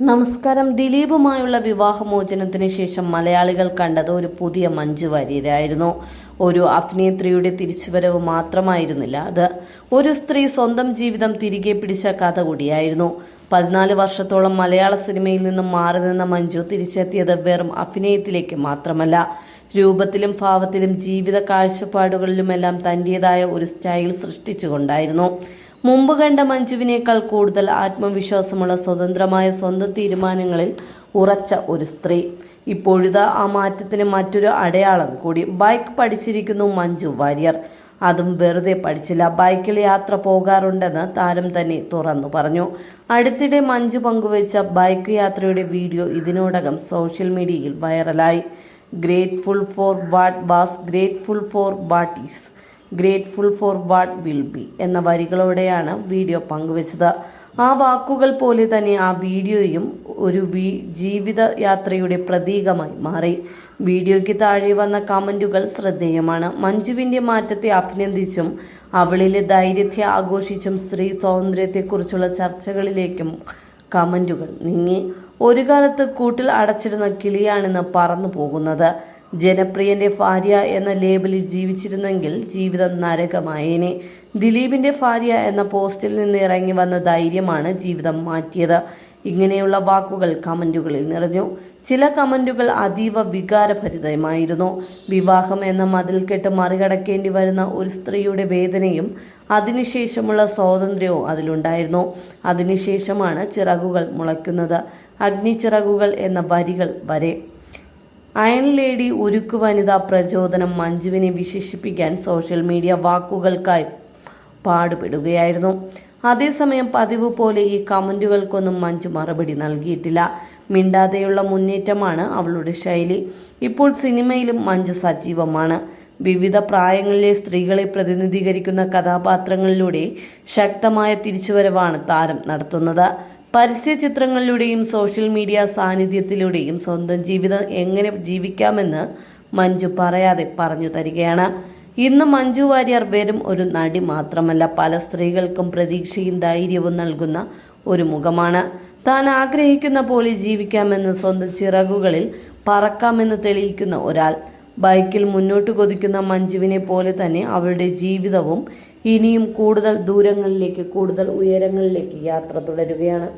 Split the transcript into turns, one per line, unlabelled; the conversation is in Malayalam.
നമസ്കാരം. ദിലീപുമായുള്ള വിവാഹമോചനത്തിന് ശേഷം മലയാളികൾ കണ്ടത് ഒരു പുതിയ മഞ്ജു വാര്യരായിരുന്നു. ഒരു അഭിനേത്രിയുടെ തിരിച്ചുവരവ് മാത്രമായിരുന്നില്ല അത്. ഒരു സ്ത്രീ സ്വന്തം ജീവിതം തിരികെ പിടിച്ച കഥ കൂടിയായിരുന്നു. പതിനാല് വർഷത്തോളം മലയാള സിനിമയിൽ നിന്നും മാറി നിന്ന മഞ്ജു തിരിച്ചെത്തിയത് വെറും അഭിനയത്തിലേക്ക് മാത്രമല്ല. രൂപത്തിലും ഭാവത്തിലും ജീവിത കാഴ്ചപ്പാടുകളിലുമെല്ലാം തന്റേതായ ഒരു സ്റ്റൈൽ സൃഷ്ടിച്ചുകൊണ്ടായിരുന്നു. മുമ്പ് കണ്ട മഞ്ജുവിനേക്കാൾ കൂടുതൽ ആത്മവിശ്വാസമുള്ള സ്വതന്ത്രമായ സ്വന്തം തീരുമാനങ്ങളിൽ ഉറച്ച ഒരു സ്ത്രീ. ഇപ്പോഴിതാ ആ മാറ്റത്തിന് മറ്റൊരു അടയാളം കൂടി. ബൈക്ക് പഠിച്ചിരിക്കുന്നു മഞ്ജു വാര്യർ. അതും വെറുതെ പഠിച്ചില്ല. ബൈക്കിൽ യാത്ര പോകാറുണ്ടെന്ന് താരം തന്നെ തുറന്നു പറഞ്ഞു. അടുത്തിടെ മഞ്ജു പങ്കുവച്ച ബൈക്ക് യാത്രയുടെ വീഡിയോ ഇതിനോടകം സോഷ്യൽ മീഡിയയിൽ വൈറലായി. Grateful for what was grateful for what is grateful for what will be എന്ന വരികളോടെയാണ് വീഡിയോ പങ്കുവച്ചത്. ആ വാക്കുകൾ പോലെ തന്നെ ആ വീഡിയോയും ഒരു ജീവിത യാത്രയുടെ പ്രതീകമായി മാറി. വീഡിയോയ്ക്ക് താഴെ വന്ന കമന്റുകൾ ശ്രദ്ധേയമാണ്. മഞ്ജുവിന്റെ മാറ്റത്തെ അഭിനന്ദിച്ചും അവളിലെ ധൈര്യത്തെ ആഘോഷിച്ചും സ്ത്രീ സ്വാതന്ത്ര്യത്തെക്കുറിച്ചുള്ള ചർച്ചകളിലേക്കും കമന്റുകൾ നീങ്ങി. ഒരു കാലത്ത് കൂട്ടിൽ അടച്ചിരുന്ന കിളിയാണെന്ന് പറന്നു പോകുന്നത് ജനപ്രിയന്റെ ഭാര്യ എന്ന ലേബലിൽ ജീവിച്ചിരുന്നെങ്കിൽ ജീവിതം നരകമായേനെ. ദിലീപിന്റെ ഭാര്യ എന്ന പോസ്റ്റിൽ നിന്ന് ഇറങ്ങി വന്ന ധൈര്യമാണ് ജീവിതം മാറ്റിയത്. ഇങ്ങനെയുള്ള വാക്കുകൾ കമന്റുകളിൽ നിറഞ്ഞു. ചില കമന്റുകൾ അതീവ വികാരഭരിതമായിരുന്നു. വിവാഹം എന്ന മതിൽക്കെട്ട് മറികടക്കേണ്ടി വരുന്ന ഒരു സ്ത്രീയുടെ വേദനയും അതിനുശേഷമുള്ള സ്വാതന്ത്ര്യവും അതിലുണ്ടായിരുന്നു. അതിനുശേഷമാണ് ചിറകുകൾ മുളയ്ക്കുന്നത്. അഗ്നിച്ചിറകുകൾ എന്ന വരികൾ വരെ അയൺ ലേഡി ഉരുക്കു വനിതാ പ്രചോദനം മഞ്ജുവിനെ വിശേഷിപ്പിക്കാൻ സോഷ്യൽ മീഡിയ വാക്കുകൾക്കായി പാടുപെടുകയായിരുന്നു. അതേസമയം പതിവ് പോലെ ഈ കമന്റുകൾക്കൊന്നും മഞ്ജു മറുപടി നൽകിയിട്ടില്ല. മിണ്ടാതെയുള്ള മുന്നേറ്റമാണ് അവളുടെ ശൈലി. ഇപ്പോൾ സിനിമയിലും മഞ്ജു സജീവമാണ്. വിവിധ പ്രായങ്ങളിലെ സ്ത്രീകളെ പ്രതിനിധീകരിക്കുന്ന കഥാപാത്രങ്ങളിലൂടെ ശക്തമായ തിരിച്ചുവരവാണ് താരം നടത്തുന്നത്. പരസ്യ ചിത്രങ്ങളിലൂടെയും സോഷ്യൽ മീഡിയ സാന്നിധ്യത്തിലൂടെയും സ്വന്തം ജീവിതം എങ്ങനെ ജീവിക്കാമെന്ന് മഞ്ജു പറയാതെ പറഞ്ഞു തരികയാണ്. ഇന്ന് മഞ്ജു വാര്യർ വെറും ഒരു നടി മാത്രമല്ല പല സ്ത്രീകൾക്കും പ്രതീക്ഷയും ധൈര്യവും നൽകുന്ന ഒരു മുഖമാണ്. താൻ ആഗ്രഹിക്കുന്ന പോലെ ജീവിക്കാമെന്ന് സ്വന്തം ചിറകുകളിൽ പറക്കാമെന്ന് തെളിയിക്കുന്ന ഒരാൾ ബൈക്കിൽ മുന്നോട്ട് കൊതിക്കുന്ന മഞ്ജുവിനെ പോലെ തന്നെ അവളുടെ ജീവിതവും ഇനിയും കൂടുതൽ ദൂരങ്ങളിലേക്ക് കൂടുതൽ ഉയരങ്ങളിലേക്ക് യാത്ര തുടരുകയാണ്.